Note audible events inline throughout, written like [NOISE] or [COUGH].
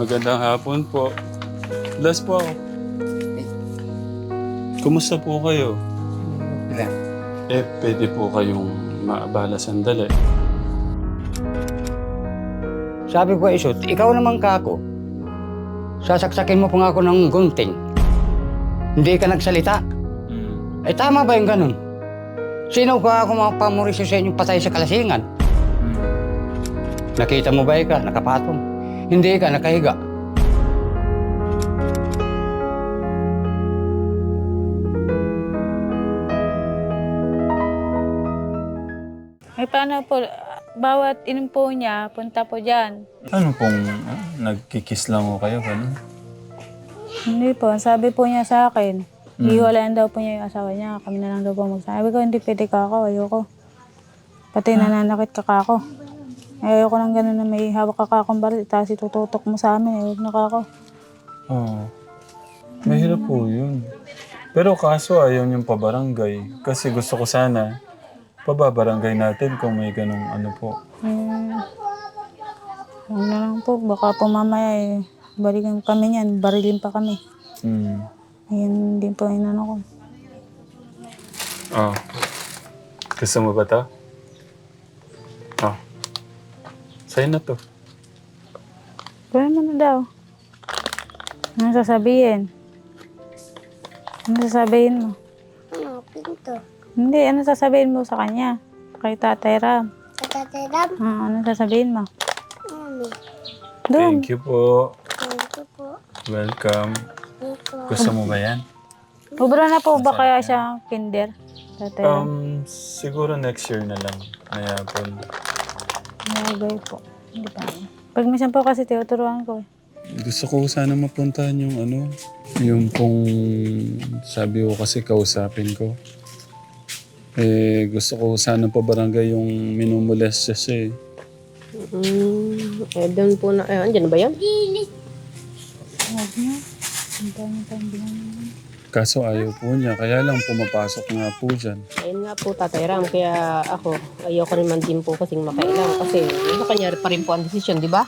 Magandang hapon po. Last po ako. Kumusta po kayo? Eh, pwede po kayong maabala sandali. Sabi ko, Isot, ikaw naman ka ako. Sasaksakin mo pa nga ako ng gunting. Hindi ka nagsalita. Mm. Eh tama ba yung ganun? Sino ka ako mga pamorisyo sa inyong patay sa kalasingan? Mm. Nakita mo ba ka? Nakapatong. Hindi ka nakahiga. Ay, paano po, bawat inom po niya, punta po dyan. Ano pong ah, nagkikis lang ko kayo? Ganun? Hindi po, sabi po niya sa akin, hiwalayan daw po niya yung asawa niya, kami na lang daw po magsabi ko, hindi pwede ka ako, ayoko. Pati nananakit ka kako. Ayoko nang ganun na may hawak ka kakong baril, tapos itututok mo sa amin, ayoko na kako. Oo. Mahirap po yun. Pero kaso ayaw niyong pabarangay. Kasi gusto ko sana pababarangay natin kung may ganong ano po. Hmm. Huwag na lang po, baka po mamaya eh, balikan kami niyan, barilin pa kami. Mm. Ayun din po yung ano ko. Oh. Gusto mo ba to? Sa'yo na to. Gawin mo na daw. Ano sasabihin? Ano sasabihin mo? Ano, pinto. Hindi, ano sasabihin mo sa kanya? Kay Tatay Ram. Katatiram. Ah, ano sasabihin mo? Mami. Doon. Thank you po. Thank you po. Welcome. Nico. Gusto mo ba yan? Ubra na po ba kaya siya kinder? Tatay Ram. Um, siguro next year na lang. Mayapon. Nagay po. Hindi pa. Pag minsan po kasi tinuturuan ko eh. Gusto ko sana mapuntahan yung ano, yung pong sabi ko kasi kausapin ko. Eh, gusto ko sana pa barangay yung minumulest siya siya eh. Mm, eh, doon po na, eh, andyan na ba yan? Huwag niya. Ang dami tayong binanong. Kaso ayaw po niya, kaya lang pumapasok nga po dyan. Ayun nga po, Tatay Ram, kaya ako, ayoko naman din po kasing makailang kasi sa kanya pa rin po ang desisyon, di ba?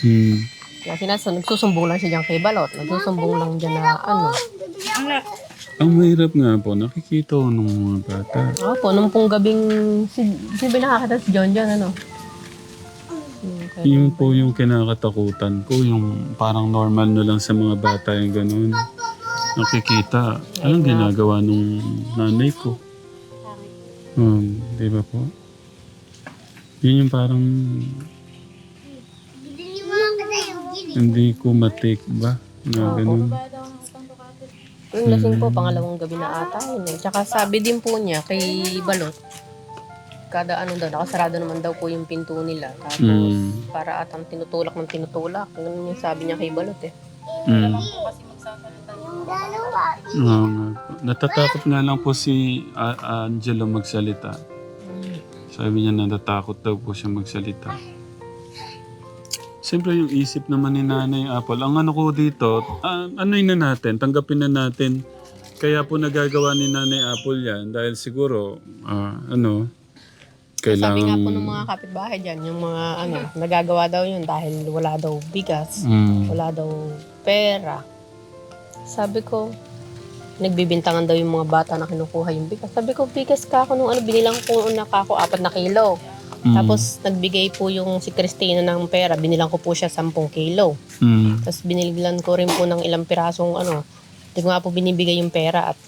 Hmm. Kaya sinasa, nagsusumbong lang siya dyan kay Balot, nagsusumbong lang dyan na ano. Ang mahirap nga po, nakikita ko nung mga bata. Opo, nung pong gabing, si, si ba nakakita si John John, ano? Kaya- Yun po yung kinakatakutan ko, yung parang normal na lang sa mga bata yung ganun. Nakikita, anong ginagawa nung nanay ko? Um, di ba po? Yun yung parang hindi ko matik ba? Na ganun. Yung lasing po, pangalawang gabi na ata yun eh. Tsaka sabi din po niya kay Balot, kada ano daw, nakasarado naman daw po yung pinto nila. Tapos, Mm. para atang tinutulak ng tinutulak. Ganun yung sabi niya kay Balot eh. Mm. Oo nga po. Natatakot nga lang po si Angelo magsalita. Sabi niya natatakot daw po siya magsalita. Siyempre yung isip naman ni Nanay Apple, ang ano ko dito, ah, ano na natin, tanggapin na natin. Kaya po nagagawa ni Nanay Apple yan dahil siguro, ah, ano, Sabi nga po kailangan... ng mga kapitbahay dyan, yung mga ano, nagagawa daw yun dahil wala daw bigas, Mm, wala daw pera. Sabi ko, nagbibintangan daw yung mga bata na kinukuha yung bigas. Sabi ko, bigas ka ako nung ano, binilang ko na kako, apat na kilo. mm, Tapos nagbigay po yung si Christina ng pera, binilang ko po siya 10 kilo. mm, Tapos biniglan ko rin po ng ilang pirasong ano, hindi ko nga po binibigay yung pera at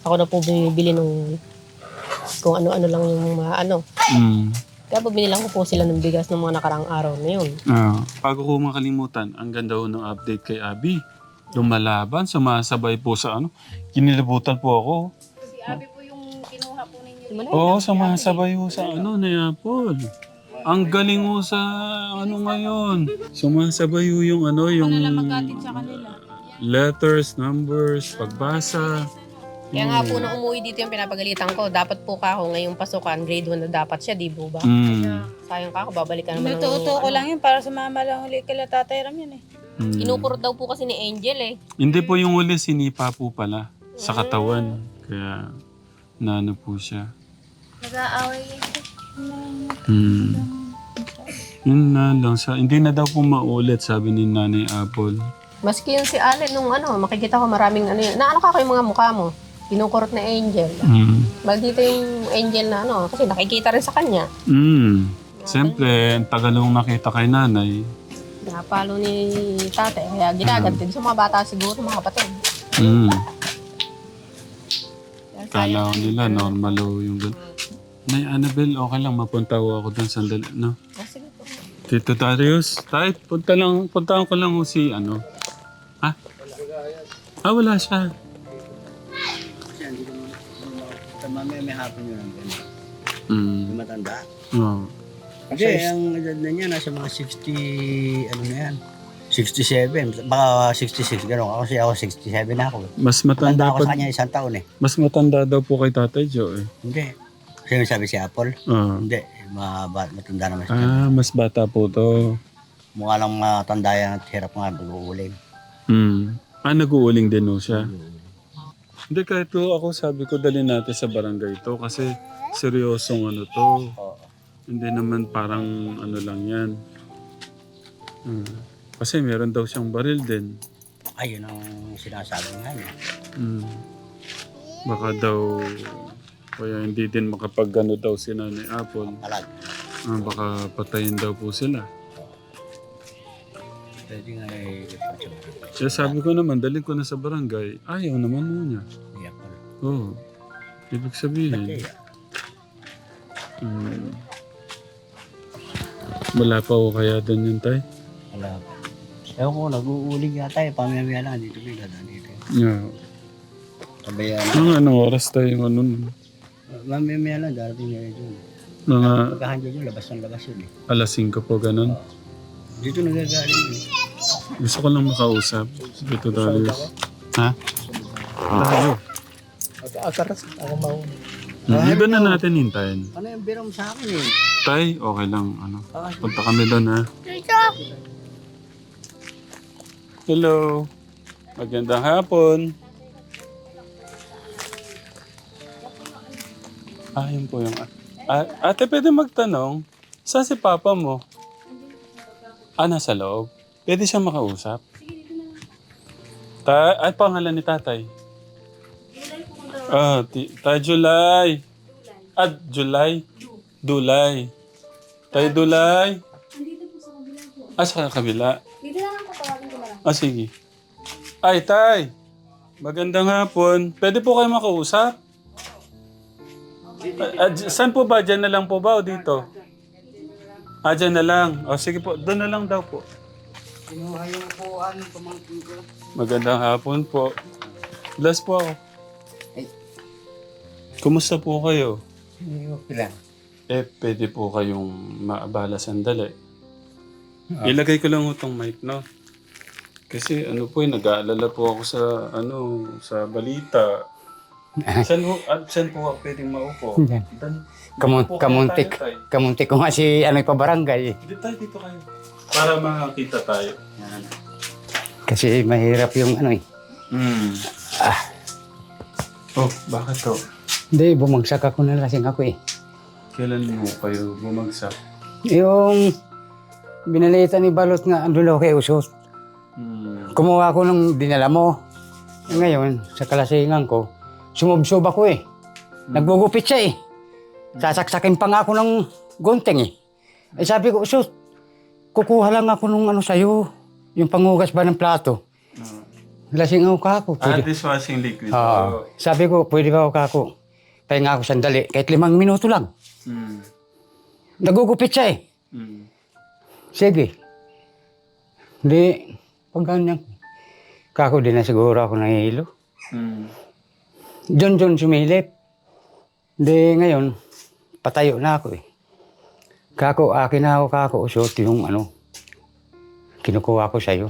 ako na po bumibili nung kung ano-ano lang yung mga ano. mm. Kaya po binilang ko po sila ng bigas ng mga nakarang araw na yun. Ah, bago ko makalimutan, ang ganda ho ng update kay Abby. Lumalaban, sumasabay po sa ano. Kinilabutan po ako. Oo, sumasabay ho sa ano ni Apple. Ang galing ho sa ano ngayon. Sumasabay ho yung ano, yung letters, numbers, pagbasa. Kaya nga po nung umuwi dito yung pinapagalitan ko, dapat po ka ako ngayong pasukan, grade 1 na dapat siya, di po ba? Mm. Sayang ka ako, babalikan naman ng... Natuto ko lang yun para sumama lang ulit kila Tatay Ram yun eh. Mm. Inupurot daw po kasi ni Angel eh. Hindi po yung uli, sinipa po pala sa katawan. Kaya, naano po siya. Nag-aaway yan. Hmm. Yun na lang sa hindi na daw po maulit sabi ni Nanay Apple. Maski yun si Allen nung ano, makikita ko maraming ano yun. Na ano ka yung mga mukha mo? Kinukurot na angel. Mm. Maldito yung angel na ano, kasi nakikita rin sa kanya. Mm. Siyempre, ang tagal nung nakita kay nanay. Napalo ni tate, kaya ginagantin sa mga bata siguro, mga kapatid. Mm. Kala ko nila normal o yung gan- Nay Annabelle, okay lang mapunta ko ako doon sandali, no? Ah, sige po. Tito Darius, tayo, punta lang, puntahan ko lang ho si ano. Ha? Ah, wala siya. Mamaya may hapon yun ang ganun. Mm. Matanda. Oh. Kasi ang edad na niya, nasa mga 60, ano na yan, 67, baka 66, gano'n. Ako kasi ako 67 na ako. Mas Matanda matanda ako pa, sa kanya isang taon eh. mas matanda daw po kay Tatay Joe eh. Hindi. Sino sabi si Apple? Ah. Hindi. Ma- matanda naman siya. Ah, mas bata po to. Mukha lang matanda yan at hirap nga mag-uuling. Hmm. Ah, nag-uuling din ho siya. Hindi, kahit po ako sabi ko dali natin sa barangay to kasi seryosong ano to. Oo. Hindi naman parang ano lang yan. Hmm. Kasi meron daw siyang baril din. Ayun ang sinasabi nga niya. Hmm. Baka daw kaya hindi din makapag daw si Nanay Apple. Alag. Ah, baka patayin daw po sila. Pwede nga eh. Kaya sabi ko naman, dalhin ko na sa barangay. Ayaw naman mo niya. Apple. Oo. Oh. Ibig sabihin. Kaya, Hmm. Wala pa ko kaya doon yun, tay? wala pa. Ewan ko, nag-uuling yata eh. Pamiyamiya lang. Dito may gada dito. Yeah. Sabayan. Mga anong oras tayo ano nun? Mamiyamiya lang. Darating na rin yun. Mga Pagkahandyan yun, labas ng labas yun eh. alas 5 po, ganun. Dito nagagaling yun. Gusto ko lang makausap. Dito Darius. Ha? Tayo. Akaras, ako mauna. Hmm, Iba na natin hintayin. Ano yung biro mo sa akin eh? Tay, okay lang. Ano? Ah, Punta kami doon, ha? Hello. Magandang hapon. Ah, yun po yung... Ah, ate, pwede magtanong. Saan si papa mo? Ah, nasa loob. Pwede siya makausap? Ta ay, pangalan ni tatay? Ah, ti tay July. Ah, July. Dulay. Tay Dulay. Ah, sa kabila. Dito na lang po tawagin ko na lang. Ah, sige. Ay, tay. Magandang hapon. Pwede po kayo makausap? Ah, ah, saan po ba? Diyan na lang po ba o dito? Ah, dyan na lang. O sige po, doon na lang daw po. Kinuha yung upuan, pamangkin ko. Magandang hapon po. Bless po ako. Ay. Kumusta po kayo? Hindi ko pila. Eh, pwede po kayong maabala sandali. Ilagay ko lang itong mic, no? Kasi ano po eh, nag-aalala po ako sa, ano, sa balita. [LAUGHS] Saan po, ah, saan po ako pwedeng maupo? Diyan. Dan, Kamun, po kamuntik. tayo, tay. Kamuntik ko nga si ano pa barangay. eh. Dito tayo, dito kayo. Para makakita tayo. Yan. Kasi mahirap yung ano eh. Hmm. Oh, bakit to? Hindi, bumagsak ako na lasing ako eh. Kailan mo kayo bumagsak? Yung binalita ni Balot nga ang dulo kay Usot. Hmm. Kumuha ako ng dinala mo. Ngayon, sa kalasingan ko, sumubsob ako eh. Naggugupit siya eh. Sasaksakin pa nga ako ng gunting eh. Eh sabi ko, Usot, kukuha lang ako ng ano sa'yo. Yung pangugas ba ng plato. Lasing ako kako. Ah, Pwede. dishwashing liquid. Ah, sabi ko, pwede ba ako kako? Pahinga ako sandali, kahit limang minuto lang. Hmm. Nagugupit siya eh. Hmm. Sige. Di, pag ganyan. Kako din na siguro ako nahihilo. Hmm. Diyon diyon sumilip. Di ngayon, patayo na ako eh. Kako, akin na ako kako, usot yung ano, kinukuha ko sa'yo.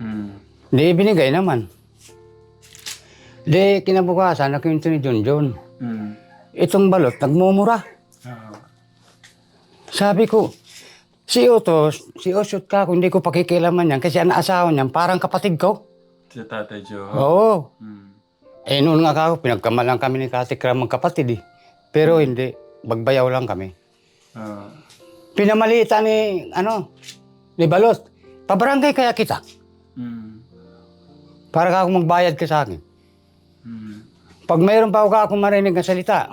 Hmm. Di, binigay naman. Di, kinabukasan, nakwento ni John John. Hmm. Itong balot, nagmumura. Sabi ko, si Utos, si Usot ka, kung hindi ko pakikilaman yan, kasi ang asawa niyan, parang kapatid ko. Si Tatay Joe. Oo. Hmm. Eh, noon nga ako, pinagkamalan kami ni Kati Kram magkapatid eh. Pero hindi, bagbayaw lang kami. Ah. Pinamalitan ni, ano, ni Balot. Pabarangay kaya kita. Mm. Para ka akong magbayad ka sa akin. Mm. Pag mayroon pa ako akong marinig na salita,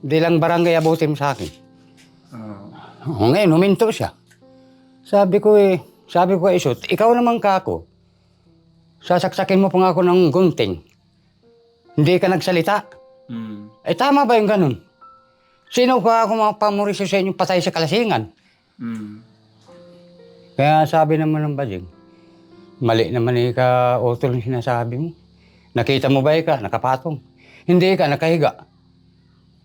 di lang barangay abutin mo sa akin. O ngayon, huminto siya. Sabi ko eh, sabi ko kay Isot, ikaw naman ka ako. Sasaksakin mo pa nga ako ng gunting. Hindi ka nagsalita. Mm. Eh tama ba yung ganun? Sino ka ako mapamorisyo sa inyong patay sa kalasingan? Mm. Kaya sabi naman ng bading, mali naman eh ka utol yung sinasabi mo. Nakita mo ba ka, nakapatong? Hindi ka, nakahiga.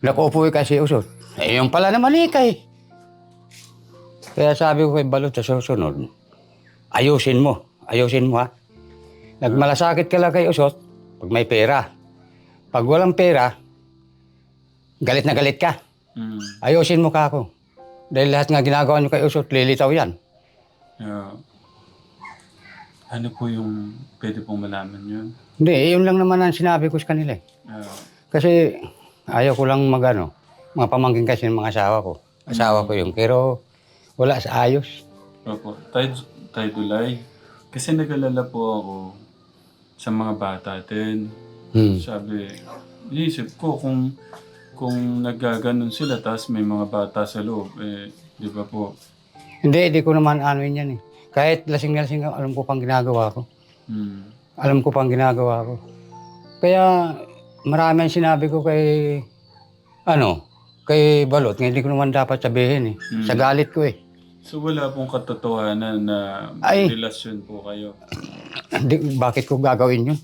Nakuupo ka si Usot. Eh, yung pala naman ika eh. Kaya sabi ko kay Balot sa susunod, ayusin mo, ayusin mo ha. Nagmalasakit ka lang kay Usot pag may pera. Pag walang pera, galit na galit ka. Mm. Ayusin mo ka ako. Dahil lahat nga ginagawa niyo kay Usot, lilitaw yan. Yeah. Ano po yung pwede pong malaman yun? Hindi, yun lang naman ang sinabi ko sa kanila eh. Yeah. Kasi ayaw ko lang magano, mga pamangkin kasi ng mga asawa ko. Asawa ko yun, pero wala sa ayos. Opo. Tay, tay Dulay, kasi nag-alala po ako sa mga bata din. Hmm. Sabi, iisip ko kung kung naggaganon sila tapos may mga bata sa loob, eh, di ba po? Hindi, hindi ko naman ano yan eh. Kahit lasing na lasing alam ko pang ginagawa ko. Hmm. Alam ko pang ginagawa ko. Kaya marami ang sinabi ko kay, ano, kay Balot, nga hindi ko naman dapat sabihin eh. Hmm. Sa galit ko eh. So wala pong katotohanan na Ay. relasyon po kayo. [CLEARS THROAT] Di, bakit ko gagawin yun?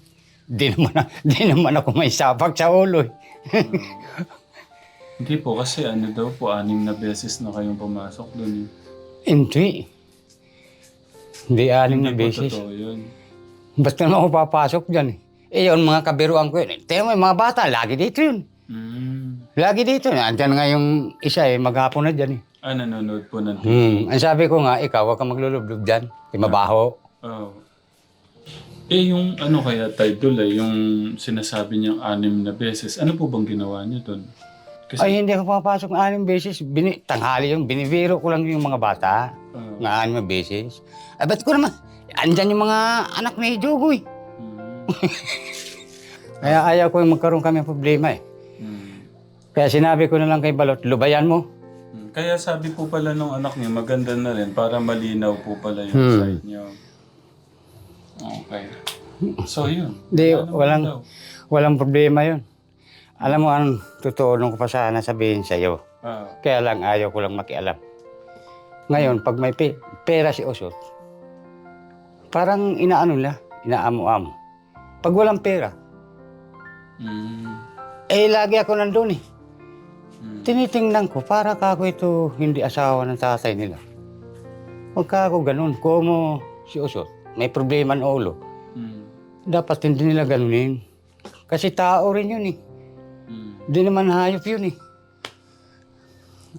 Di naman, [LAUGHS] di naman ako may sapak sa ulo eh. [LAUGHS] Hindi po, kasi ano daw po, anim na beses na kayong pumasok doon. Eh. Hindi. Hindi anim na Hindi po beses. totoo yun. Basta naman ako papasok dyan eh. Eh yun, mga kabiruan ko yun. Tingnan mo, yung mga bata, lagi dito yun. Mm. Lagi dito. Andyan nga yung isa eh, maghapon na dyan eh. Ah, nanonood po ng Hmm. Ang sabi ko nga, ikaw, huwag kang maglulublog dyan. Di mabaho. Oh. Eh, yung ano kaya title eh, yung sinasabi niyang anim na beses, ano po bang ginawa niyo doon? Kasi, Ay, hindi ako papasok ng anim beses. Bini, tanghali yung binibiro ko lang yung mga bata. oh, Ng anim na beses. Ay, ba't ko naman? Andyan yung mga anak ni Jogoy. mm, [LAUGHS] Kaya ayaw ko yung magkaroon kami ng problema eh. Kaya sinabi ko na lang kay Balot, lubayan mo. mm. Kaya sabi po pala nung anak niya, maganda na rin para malinaw po pala yung Hmm. side niyo. Okay. So, yun. Hindi, Ano walang, daw? walang problema yun. Alam mo, ang totoo nung ko pa sana sabihin sa'yo. Ah, Kaya lang ayaw ko lang makialam. Ngayon, pag may pe- pera si Osot, parang inaano na, inaamo-amo. Pag walang pera, mm, eh lagi ako nandun eh. Tinitingnan ko, para ka ako ito hindi asawa ng tatay nila. Huwag ka ako ganun. Como si Osot, may problema ng ulo. mm, Dapat hindi nila ganunin. Kasi tao rin yun eh. mm. Hindi naman hayop yun eh.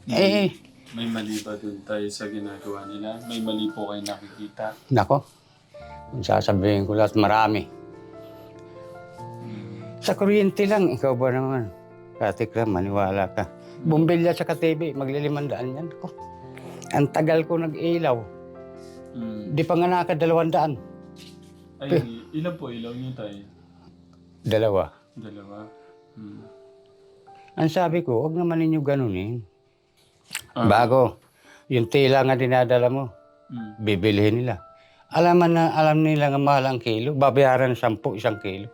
Eh, May mali ba dun tayo sa ginagawa nila? May mali po kayo nakikita? Nako, kung sasabihin ko lahat, marami. Sa kuryente lang, ikaw ba naman? Katik lang, maniwala ka. Bumbilya sa KTV, maglilimandaan yan. Ako, ang tagal ko nag-ilaw. Mm. Di pa nga nakadalawang daan. Ay, ilan po ilaw niyo tayo? Dalawa. Dalawa. Mm. Ang sabi ko, huwag naman ninyo ganunin. Ah. Bago, yung tila nga dinadala mo, Mm. bibilihin nila. Alam na, alam nila nga mahal ang kilo, babayaran sampu isang kilo.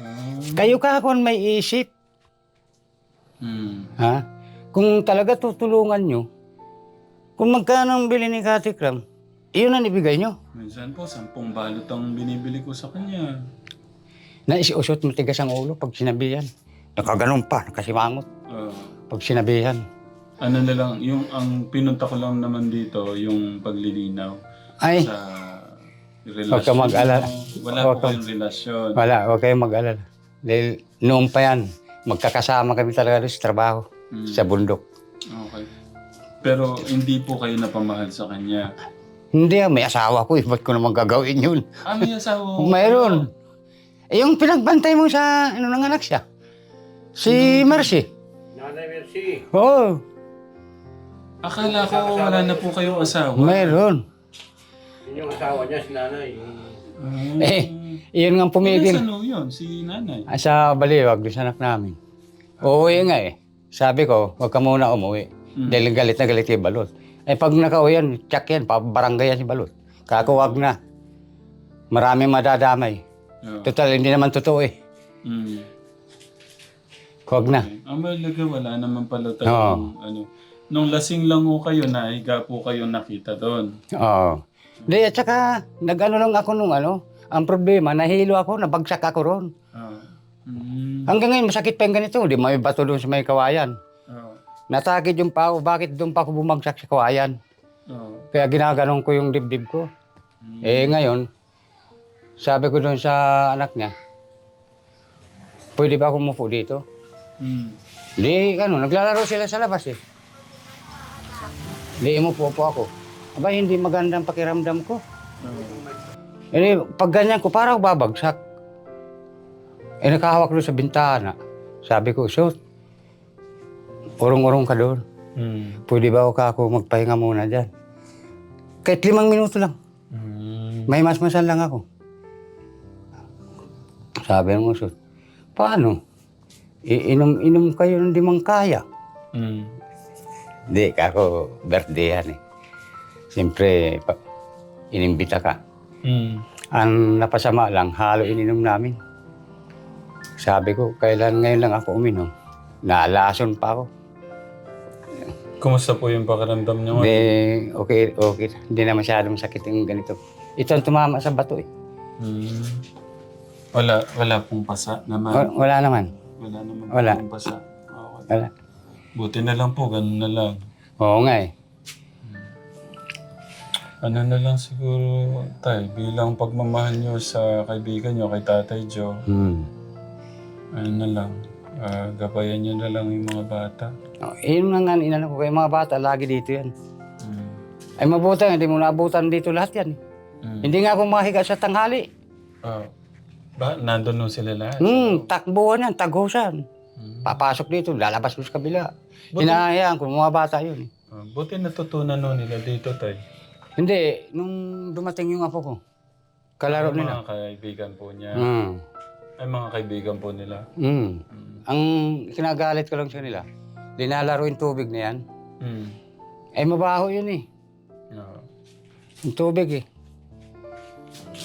Ah. Kayo ka kung may isip, Mm. Ha? Kung talaga tutulungan nyo, kung magkano ang bili ni Katikram, iyon ang ibigay nyo. Minsan po, sampung balot ang binibili ko sa kanya. Naisiusot matigas ang ulo pag sinabihan. Nakaganon pa, nakasimangot Ah. pag sinabihan. ano na lang, yung ang pinunta ko lang naman dito, yung paglilinaw Ay, sa relasyon. Huwag ka mag-alala. Wala Huwag po ka- kayong relasyon. wala, huwag kayong mag-alala. Dahil noong pa yan, magkakasama kami talaga doon sa trabaho, Mm. sa bundok. Okay. Pero hindi po kayo napamahal sa kanya. Hindi, ah, may asawa ko eh. Ba't ko naman gagawin yun? Ah, may asawa ko. [LAUGHS] Mayroon. Eh, yung pinagbantay mo sa, ano nang anak siya? Si Marcy. Nanay Mercy. Oo. Akala ko wala na po kayong asawa. Mayroon. Yung asawa niya, si nanay. Ah. Eh, iyon nga pumigil. Ano yun? Si nanay. Ah, Sa Baliwag, doon sa anak namin. Uuwi nga eh. Sabi ko, huwag ka muna umuwi. Dahil galit na galit kay Balot. Eh pag nakauwi yan, tsak yan, pabarangay yan si Balot. Kako wag na. Marami madadamay. Oh. Total, hindi naman totoo eh. Mm. Huwag na. Ang malaga, wala naman pala talagang ano. Nung lasing lang ho kayo, naiga po kayo nakita doon. Oo. Di, at saka, nag-ano lang ako nung ano. Ang problema, nahilo ako, nabagsak ako ron. Ah. Mm. Hanggang ngayon, masakit pa yung ganito. Di may bato doon sa may kawayan. Ah. Natakit yung pao, bakit doon pa ako bumagsak sa kawayan? Ah. Kaya ginaganon ko yung dibdib ko. Eh ngayon, sabi ko doon sa anak niya, pwede ba ako umupo dito? Mm. Di, ano, naglalaro sila sa labas eh. Di, umupo po ako. Aba, hindi magandang pakiramdam ko. Ah. Eh, pag ganyan ko, parang babagsak. Eh, nakahawak doon sa bintana. Sabi ko, shoot, urong-urong ka doon. Mm. Pwede ba ako kako magpahinga muna dyan? Kahit limang minuto lang. Mm. May masmasan lang ako. Sabi ng usot, paano? Iinom-inom kayo ng di man kaya. Mm. Hindi, kako, birthday yan eh. Siyempre, inimbita ka. Mm. Ang napasama lang, halo ininom namin. Sabi ko, kailan ngayon lang ako uminom? Naalason pa ako. Kumusta po yung pakiramdam niyo? Hindi, okay, okay. Hindi na masyadong sakit yung ganito. Ito ang tumama sa bato eh. Mm. Wala, wala pong pasa naman. Wa- Wala naman. Wala naman Wala. pong pasa. Okay. Wala. Buti na lang po, ganun na lang. Oo nga eh. Ano na lang siguro, tay, bilang pagmamahal nyo sa kaibigan nyo, kay Tatay Joe, Hmm. ano na lang, ah, gabayan nyo na lang yung mga bata. Oh, yun nga nga inano ko kay mga bata, lagi dito yan. Mm. Ay mabuti, hindi mo naabutan dito lahat yan. Mm. Hindi nga ako mahiga sa tanghali. Ah. ba, nandun nun sila lahat? Hmm, takbuhan yan, taghusan. Mm. Papasok dito, lalabas ko sa kabila. Hinahayaan ko, mga bata yun. eh. Ah, buti natutunan nun nila dito, tay. Hindi, nung dumating yung apo ko, kalaro nila. mga kaibigan po niya. Hmm. Ay, mga kaibigan po nila. Mm. Ang kinagalit ko lang sa nila, linalaro yung tubig na yan. Mm. Ay mabaho yun eh. Ah. Yung tubig eh.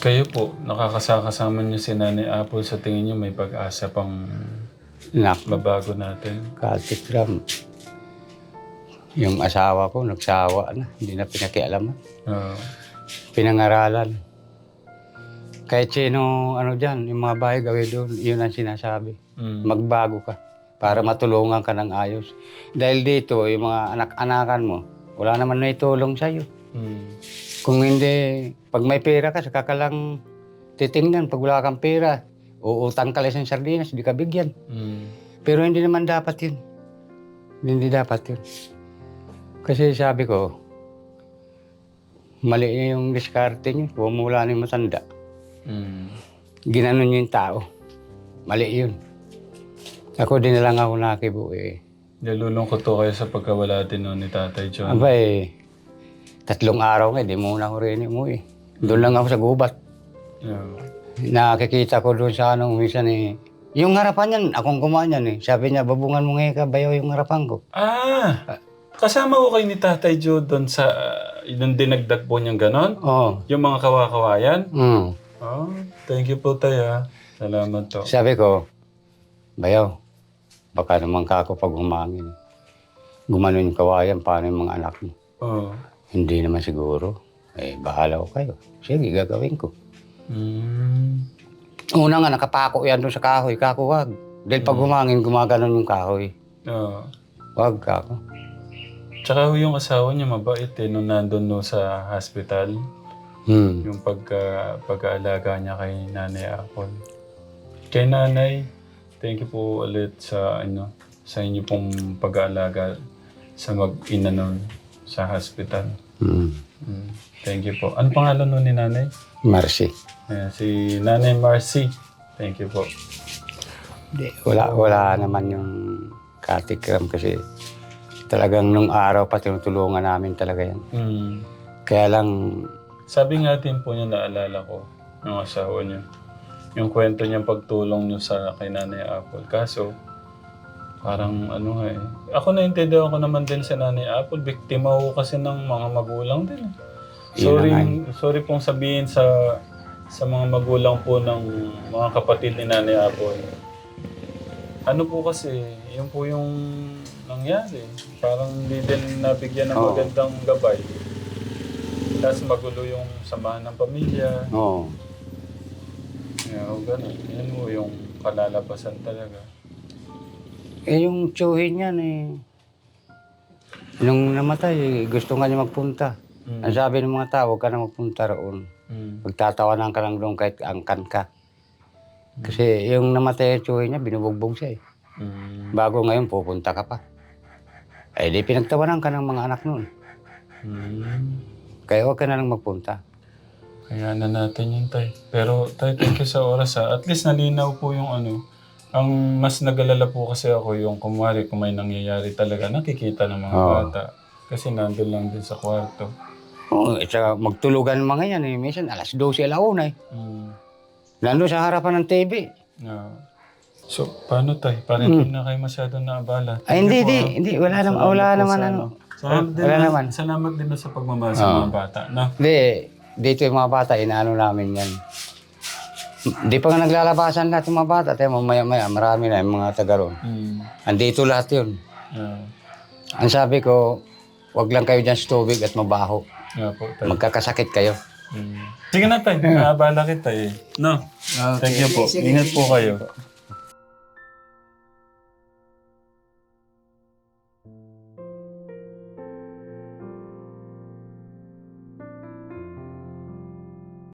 Kayo po, nakakasakasama niyo si Nanay Apple sa tingin niyo may pag-asa pang Nak, mabago natin. katikram. Yung asawa ko, nagsawa na. Hindi na pinakialaman. Ah. Pinangaralan. Kahit sino, ano dyan, yung mga bahay gawin doon, yun ang sinasabi. Mm. Magbago ka para matulungan ka ng ayos. Dahil dito, yung mga anak-anakan mo, wala naman na itulong sa'yo. Mm. Kung hindi, pag may pera ka, saka ka lang titingnan. Pag wala kang pera, uutang ka lang sa sardinas, di ka bigyan. Mm. Pero hindi naman dapat yun. Hindi dapat yun. Kasi sabi ko, mali na yung diskarte niyo. Bumula na yung matanda. Mm. Ginanon niyo yung tao. Mali yun. Ako din lang ako nakibu eh. Nalulungkot to kayo sa pagkawala din nun ni Tatay John. Aba eh, tatlong araw nga, di muna ako rin mo eh. Doon lang ako sa gubat. Yeah. Nakikita ko doon sa anong minsan eh. Yung harapan yan, akong kumain yan eh. Sabi niya, babungan mo ngayon ka, bayaw yung harapan ko. Ah! Kasama ko kayo ni Tatay Joe doon sa... Uh, yung dinagdag po niyang ganon? Oo. Yung mga kawakawayan? Mm. Oh, thank you po tayo ah. Salamat to. Sabi ko, bayaw, baka naman ka ako pag humangin. Gumano yung kawayan, paano yung mga anak mo? Oh. Hindi naman siguro. Eh, bahala ko kayo. Sige, gagawin ko. Mm. Una nga, nakapako yan doon sa kahoy. Kako, wag. Dahil pag humangin, gumaganon yung kahoy. Oh. Wag, kako. Tsaka ho yung asawa niya mabait eh, nung nandun no sa hospital. Hmm. Yung pagka, pag-aalaga niya kay Nanay Apple. Kay Nanay, thank you po ulit sa ano sa inyo pong pag-aalaga sa mag-ina nun sa hospital. Hmm. Mm. Thank you po. Ano pangalan nun ni Nanay? Mercy. Ayan, si Nanay Marcy. Thank you po. Di, wala, wala naman yung katikram kasi Talagang nung araw pa tinutulungan namin talaga yan. Mm. Kaya lang, Sabi nga din po niya, naalala ko, ng asawa niya. Yung kwento niyang pagtulong niyo sa kay Nanay Apple. Kaso, parang ano nga eh. Ako naintindihan ko naman din sa Nanay Apple. Biktima ko kasi ng mga magulang din. eh. Sorry, nga sorry pong sabihin sa sa mga magulang po ng mga kapatid ni Nanay Apple. Ano po kasi, yun po yung nangyari. Parang hindi din nabigyan ng Oo. magandang gabay. Tapos magulo yung samahan ng pamilya. oo. Yeah, o ganun. Yan mo yung kalalabasan talaga. Eh, yung tsuhin yan eh. Nung namatay, gusto nga niya magpunta. Mm. Ang sabi ng mga tao, huwag ka na magpunta roon. Mm. Magtatawanan ka lang doon kahit angkan ka. Kasi yung namatay yung tsuhin niya, binubugbog siya eh. Mm. Bago ngayon, pupunta ka pa. Eh, di pinagtawanan ka ng mga anak noon. Mm. Kaya huwag ka na lang magpunta. Kaya na natin yun, Tay. Pero, Tay, thank you sa oras, ha. At least nalinaw po yung ano. Ang mas nagalala po kasi ako yung kumwari kung may nangyayari talaga, nakikita ng mga Oo. bata. Kasi nandun lang din sa kwarto. Oo, at saka magtulugan mga yan eh. Minsan alas 12 alauna eh. Mm. Nandun sa harapan ng TV. Yeah. So, paano, Tay? Parang hindi na kayo masyado naabala. Ay, hindi, hindi. ah. Hindi, wala naman, wala naman ano. Salamat din, Wala na- naman. Salamat din na sa pagmamahal sa mga bata, no? Hindi, dito yung mga bata, inaano namin yan. Hindi pa nga naglalabasan lahat yung mga bata. Tayo mamaya-maya, marami na yung mga taga roon. Mm. Andito lahat yun. Yeah. Ang sabi ko, wag lang kayo dyan sa tubig at mabaho. Yeah po, Tay. Magkakasakit kayo. Mm. Sige na, Tay. Naabala kita eh. No? Thank you po. Ingat po kayo.